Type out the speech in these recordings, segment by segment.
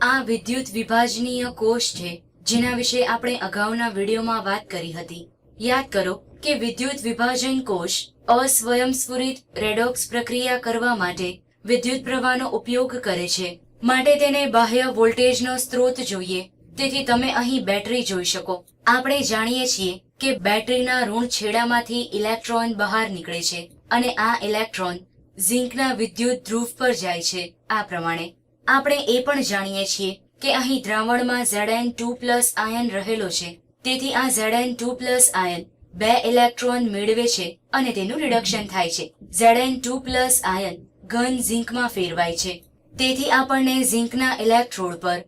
આ વિદ્યુત વિભાજનીય કોષ છે, જેના વિશે આપણે અગાઉના વિડીયોમાં વાત કરી હતી. યાદ કરો કે વિદ્યુત વિભાજન કોષ અસ્વયંસ્ફુરિત રેડોક્સ પ્રક્રિયા કરવા માટે વિદ્યુત પ્રવાહનો ઉપયોગ કરે છે. માટે તેને બાહ્ય વોલ્ટેજનો સ્ત્રોત જોઈએ. તેથી તમે અહીં બેટરી જોઈ શકો. આપણે જાણીએ છીએ કે બેટરીના ઋણ છેડામાંથી ઇલેક્ટ્રોન બહાર નીકળે છે અને આ ઇલેક્ટ્રોન ઝિંકના વિદ્યુત ધ્રુવ પર જાય છે. આ પ્રમાણે આપણે એ પણ જાણીએ છીએ કે અહીં દ્રાવણમાં Zn ટુ પ્લસ આયન રહેલો છે. તેથી આ Zn ટુ પ્લસ આયન બે ઇલેક્ટ્રોન મેળવે છે અને તેનું રિડક્શન થાય છે. Zn ટુ પ્લસ આયન ઘન ઝિંકમાં ફેરવાય છે. તેથી આપણને ઝીંકના ઇલેક્ટ્રોડ પર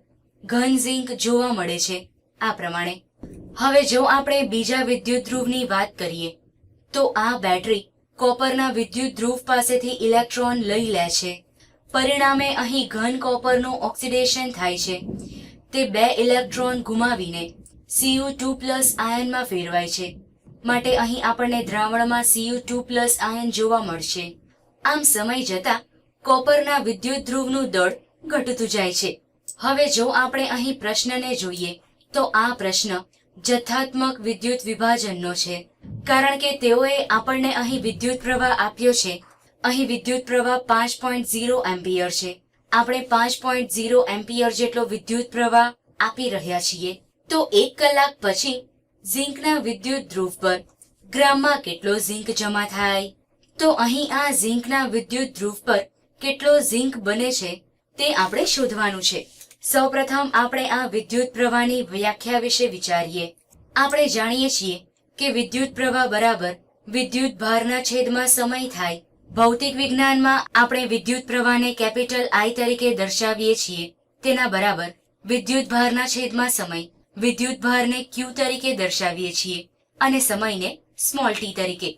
ઘન ઝીંક જોવા મળે છે. આ પ્રમાણે. હવે જો આપણે બીજા વિદ્યુત ધ્રુવની વાત કરીએ, તો આ બેટરી કોપરના વિદ્યુત ધ્રુવ પાસેથી ઇલેક્ટ્રોન લઈ લે છે. પરિણામે અહીં ઘન કોપરનું ઓક્સિડેશન થાય છે. તે બે ઇલેક્ટ્રોન ગુમાવીને સીયુ ટુ પ્લસ આયનમાં ફેરવાય છે. માટે અહીં આપણને દ્રાવણમાં C U two plus ion જોવા મળશે. આમ સમય જતાં કોપરના વિદ્યુત ધ્રુવનું દળ ઘટતું જાય છે. હવે જો આપણે અહીં પ્રશ્નને જોઈએ, તો આ પ્રશ્ન જથ્થાત્મક વિદ્યુત વિભાજનનો છે. કારણ કે તેઓએ આપણને અહીં વિદ્યુત પ્રવાહ આપ્યો છે અહીં વિદ્યુત પ્રવાહ પાંચ પોઈન્ટ ઝીરો એમ્પિયર છે. આપણે પાંચ પોઈન્ટ ઝીરો એમ્પિયર જેટલો વિદ્યુત પ્રવાહ આપી રહ્યા છીએ. તો એક કલાક પછી ઝીંકના વિદ્યુત ધ્રુવ પર ગ્રામમાં કેટલો ઝીંક જમા થાય? તો અહીં આ ઝીંકના વિદ્યુત ધ્રુવ પર કેટલો ઝીંક બને છે તે આપણે શોધવાનું છે. સૌપ્રથમ આપણે આ વિદ્યુત પ્રવાહની વ્યાખ્યા વિશે વિચારીએ. આપણે જાણીએ છીએ કે વિદ્યુત પ્રવાહ બરાબર વિદ્યુત ભારના છેદમાં સમય થાય ભૌતિક વિજ્ઞાનમાં આપણે વિદ્યુત પ્રવાહને કેપિટલ આઈ તરીકે દર્શાવીએ છીએ. તેના બરાબર વિદ્યુત ભારના છેદમાં સમય, વિદ્યુત ભારને ક્યુ તરીકે દર્શાવીએ છીએ અને સમયને સ્મોલ ટી તરીકે.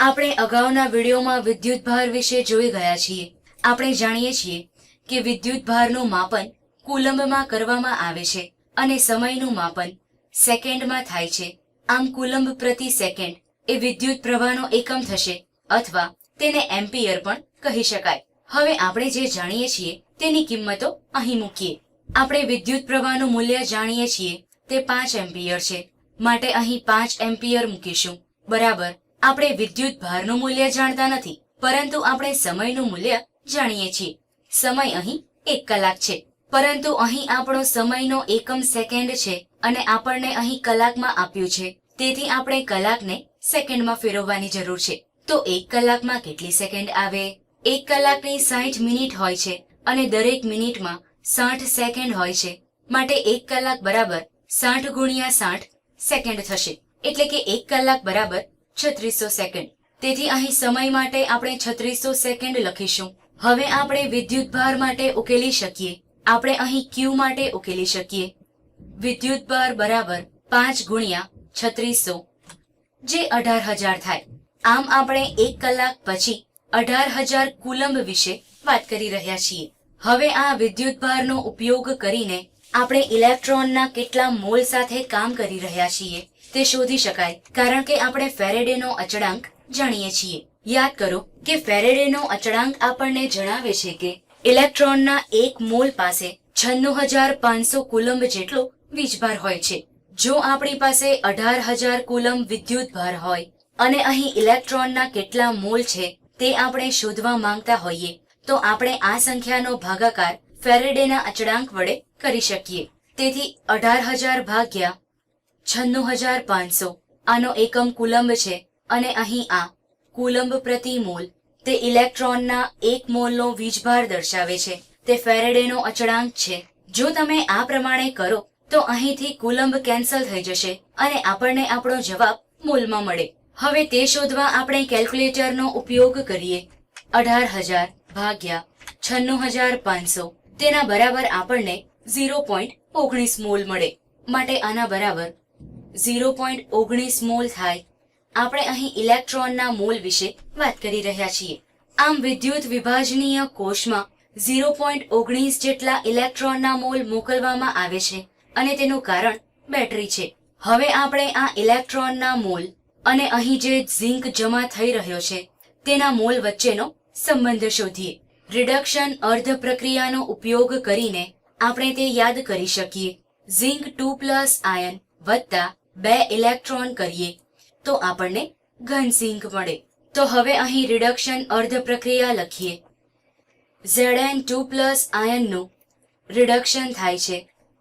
આપણે અગાઉના વિડીયોમાં વિદ્યુત ભાર વિશે જોઈ ગયા છીએ. આપણે જાણીએ છીએ કે વિદ્યુત ભારનું માપન કુલંબમાં કરવામાં આવે છે અને સમયનું માપન સેકન્ડમાં થાય છે. આમ કુલંબ પ્રતિ સેકન્ડ એ વિદ્યુત પ્રવાહનો એકમ થશે અથવા તેને એમ્પિયર પણ કહી શકાય. હવે આપણે જે જાણીએ છીએ તેની કિંમતો અહીં મૂકીએ. આપણે વિદ્યુત પ્રવાહનું મૂલ્ય જાણીએ છીએ, તે પાંચ એમ્પિયર છે. માટે અહીં પાંચ એમ્પિયર મૂકીશું. બરાબર, આપણે વિદ્યુત ભારનું મૂલ્ય જાણતા નથી, પરંતુ આપણે સમયનું મૂલ્ય જાણીએ છીએ. સમય અહીં એક કલાક છે. પરંતુ અહીં આપણો સમયનો એકમ સેકન્ડ છે અને આપણને અહીં કલાકમાં આપ્યું છે. તેથી આપણે કલાકને સેકન્ડમાં ફેરવવાની જરૂર છે. તો એક કલાકમાં કેટલી સેકન્ડ આવે? એક કલાકની સાઠ મિનિટ હોય છે અને દરેક મિનિટમાં સાઠ સેકન્ડ હોય છે. માટે એક કલાક બરાબર સાઠ ગુણ્યા સાઠ સેકન્ડ થશે. એટલે કે એક કલાક બરાબર છત્રીસો સેકન્ડ. તેથી અહીં સમય માટે આપણે છત્રીસો સેકન્ડ લખીશું. હવે આપણે વિદ્યુત ભાર માટે ઉકેલી શકીએ. આપણે અહીં ક્યુ માટે ઉકેલી શકીએ. વિદ્યુત ભાર બરાબર પાંચ ગુણ્યા છત્રીસો, જે અઢાર હજાર થાય. આમ આપણે એક કલાક પછી અઢાર હજાર કુલંબ વિશે વાત કરી રહ્યા છીએ. હવે આ વિદ્યુત ભારનો ઉપયોગ કરીને આપણે ઇલેક્ટ્રોનના કેટલા મોલ સાથે કામ કરી રહ્યા છીએ તે શોધી શકાય. કારણ કે આપણે ફેરેડેનો અચળાંક જાણીએ છીએ. યાદ કરો કે ફેરેડેનો અચળાંક આપણને જણાવે છે કે ઇલેક્ટ્રોનના એક મોલ પાસે છન્નું હજાર પાંચસો કુલંબ જેટલો વીજભાર હોય છે. જો આપણી પાસે અઢાર હજાર કુલંબ વિદ્યુત ભાર હોય અને અહીં ઇલેક્ટ્રોનના કેટલા મોલ છે તે આપણે શોધવા માંગતા હોઈએ, તો આપણે આ સંખ્યાનો ભાગાકાર ફેરેડેના અચળાંક વડે કરી શકીએ. તેથી અઢાર હજાર ભાગ્યા છન્નું હજાર પાંચસો. આનો એકમ કુલંબ છે અને અહીં આ કુલંબ પ્રતિ મોલ તે ઇલેક્ટ્રોનના એક મોલનો વીજભાર દર્શાવે છે. તે ફેરેડેનો અચળાંક છે. જો તમે આ પ્રમાણે કરો, તો અહીંથી કુલંબ કેન્સલ થઈ જશે અને આપણને આપણો જવાબ મોલમાં મળે. હવે તે શોધવા આપણે કેલ્ક્યુલેટરનો ઉપયોગ કરીએ. અઢાર હજાર ભાગ્યા છન્નું હજાર પાંચસો. તેના બરાબર આપણને ઝીરો પોઈન્ટ ઓગણીસ મોલ મળે. માટે આના બરાબર ઝીરો પોઈન્ટ ઓગણીસ મોલ થાય. આપણે અહીં ઇલેક્ટ્રોનના મોલ વિશે વાત કરી રહ્યા છીએ. આમ વિદ્યુત વિભાજનીય કોષમાં ઝીરો પોઈન્ટ ઓગણીસ જેટલા ઇલેક્ટ્રોનના મોલ મોકલવામાં આવે છે. અને તેનું કારણ બેટરી છે. હવે આપણે આ ઇલેક્ટ્રોનના મોલ અને અહીં જે ઝીંક જમા થઈ રહ્યો છે, તેના મોલ વચ્ચેનો સંબંધ શોધીએ. રિડક્શન અર્ધ પ્રક્રિયાનો ઉપયોગ કરીને આપણે તે યાદ કરી શકીએ. ઝિંક ટુ પ્લસ આયન વત્તા બે ઇલેક્ટ્રોન કરીએ, તો આપણને ઘન ઝિંક મળે. તો હવે અહીં રિડક્શન અર્ધ પ્રક્રિયા લખીએ. Zn ટુ પ્લસ આયનનું રિડક્શન થાય છે,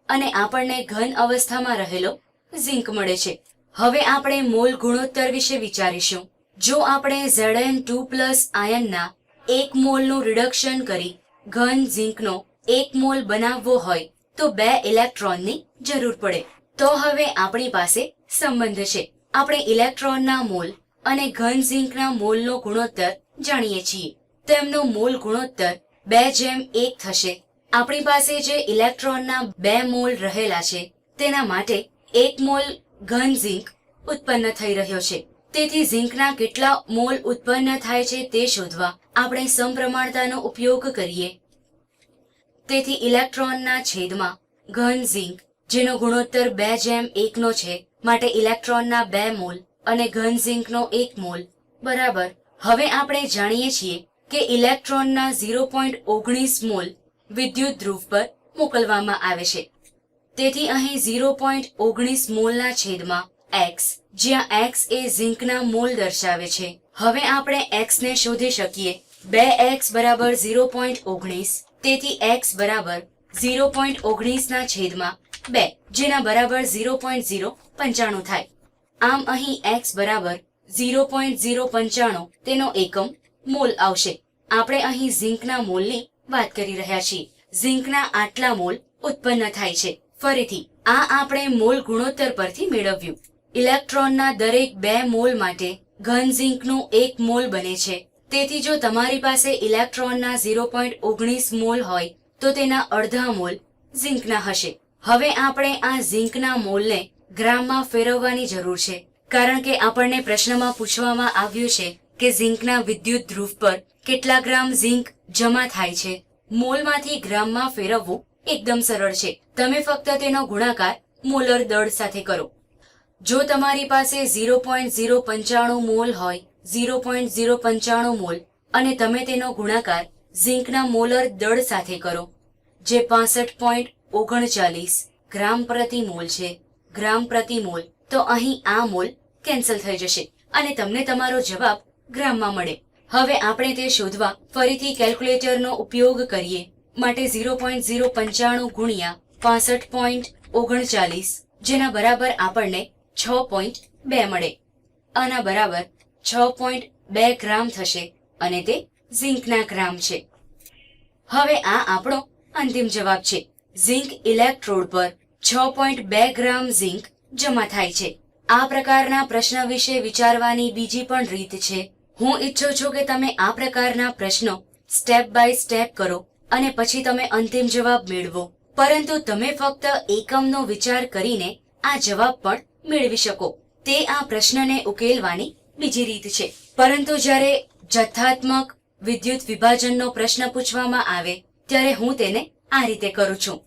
અને આપણને ઘન અવસ્થામાં રહેલો ઝિંક મળે છે. હવે આપણે મોલ ગુણોત્તર વિશે વિચારીશું. જો આપણે Zn ટુ પ્લસ આયનના એક મોલનું રિડક્શન કરી ઘન ઝીંકનો એક મોલ બનાવવો હોય, તો બે ઇલેક્ટ્રોનની જરૂર પડે. તો હવે આપણી પાસે સંબંધ છે. આપણે ઇલેક્ટ્રોનના મોલ અને ઘન ઝીંકના મોલનો ગુણોત્તર જાણીએ છીએ. તેમનો મોલ ગુણોત્તર બે જેમ એક થશે. આપણી પાસે જે ઇલેક્ટ્રોનના બે મોલ રહેલા છે, તેના માટે એક મોલ ઘન ઝિંક ઉત્પન્ન થઈ રહ્યો છે. તેથી ઝીંકના કેટલા મોલ ઉત્પન્ન થાય છે તે શોધવા આપણે સમપ્રમાણતાનો ઉપયોગ કરીએ. તેથી ઇલેક્ટ્રોનના છેદમાં ઘન ઝિંક, જેનો ગુણોત્તર બે જેમ એકનો છે, માટે ઇલેક્ટ્રોનના બે મોલ અને ઘન ઝીંકનો એક મોલ. બરાબર. હવે આપણે જાણીએ છીએ કે ઇલેક્ટ્રોનના ઝીરો પોઈન્ટ ઓગણીસ મોલ વિદ્યુત ધ્રુવ પર મોકલવામાં આવે છે. તેથી અહીં ઝીરો પોઈન્ટ ઓગણીસ મોલના છેદમાં એક્સ જ્યાં એક્સ એ ઝીંકના મોલ દર્શાવે છે. હવે આપણે એક્સને શોધી શકીએ. બે એક્સ બરાબર ઝીરો પોઈન્ટ ઓગણીસ, તેથી એક્સ બરાબર ઝીરો પોઈન્ટ ઓગણીસના છેદમાં બે, જેના બરાબર ઝીરો પોઈન્ટ ઝીરો પંચાણું થાય. આમ અહીં એક્સ બરાબર ઝીરો પોઈન્ટ ઝીરો પંચાણું તેનો એકમ મોલ આવશે. આપણે અહીં ઝીંકના મોલની વાત કરી રહ્યા છીએ. ઝિંકના આટલા મોલ ઉત્પન્ન થાય છે. ફરીથી, આ આપણે મોલ ગુણોત્તર પરથી મેળવ્યું. ઇલેક્ટ્રોનના દરેક બે મોલ માટે ઘન ઝીંકનું એક મોલ બને છે. તેથી જો તમારી પાસે ઇલેક્ટ્રોનના ઝીરો પોઈન્ટ ઓગણીસ મોલ હોય, તો તેના અડધા મોલ ઝીંકના હશે. હવે આપણે આ ઝીંકના મોલને ગ્રામમાં ફેરવવાની જરૂર છે. કારણ કે આપણને પ્રશ્નમાં પૂછવામાં આવ્યું છે કે ઝિંકના વિદ્યુત ધ્રુવ પર કેટલા ગ્રામ ઝિંક જમા થાય છે. મોલમાંથી ગ્રામમાં ફેરવવું એકદમ સરળ છે. તમે ફક્ત તેનો ગુણાકાર મોલર દળ સાથે કરો. જો તમારી પાસે ઝીરો પોઈન્ટ ઝીરો પંચાણું મોલ હોય, ઝીરો પોઈન્ટ ઝીરો પંચાણું મોલ, અને તમે તેનો ગુણાકાર ઝિંકના મોલર દળ સાથે કરો, જે પાસઠ પોઈન્ટ ઓગણચાલીસ ગ્રામ પ્રતિ મોલ છે, ગ્રામ પ્રતિ મોલ, તો અહીં આ મોલ કેન્સલ થઈ જશે અને તમને તમારો જવાબ ગ્રામમાં મળે. હવે આપણે તે શોધવા ફરીથી કેલ્ક્યુલેટરનો ઉપયોગ કરીએ. માટે ઝીરો પોઈન્ટ ઝીરો પંચાણું ગુણ્યા પાસઠ પોઈન્ટ ઓગણચાલીસ, જેના બરાબર આપણને છ પોઈન્ટ બે મળે. આના બરાબર છ પોઈન્ટ બે ગ્રામ થશે અને તે ઝીંકના ગ્રામ છે. હવે આ આપણો અંતિમ જવાબ છે. ઝિંક ઇલેક્ટ્રોડ પર છ પોઈન્ટ બે ગ્રામ ઝિંક જમા થાય છે. આ પ્રકારના પ્રશ્ન વિશે વિચારવાની બીજી પણ રીત છે. હું ઈચ્છું છું કે તમે આ પ્રકારના પ્રશ્નો સ્ટેપ બાય સ્ટેપ કરો. અને પછી તમે અંતિમ જવાબ મેળવો. પરંતુ તમે ફક્ત એકમનો વિચાર કરીને આ જવાબ પણ મેળવી શકો. તે આ પ્રશ્નને ઉકેલવાની બીજી રીત છે. પરંતુ જ્યારે જથ્થાત્મક વિદ્યુત વિભાજનનો પ્રશ્ન પૂછવામાં આવે, ત્યારે હું તેને આ રીતે કરું છું.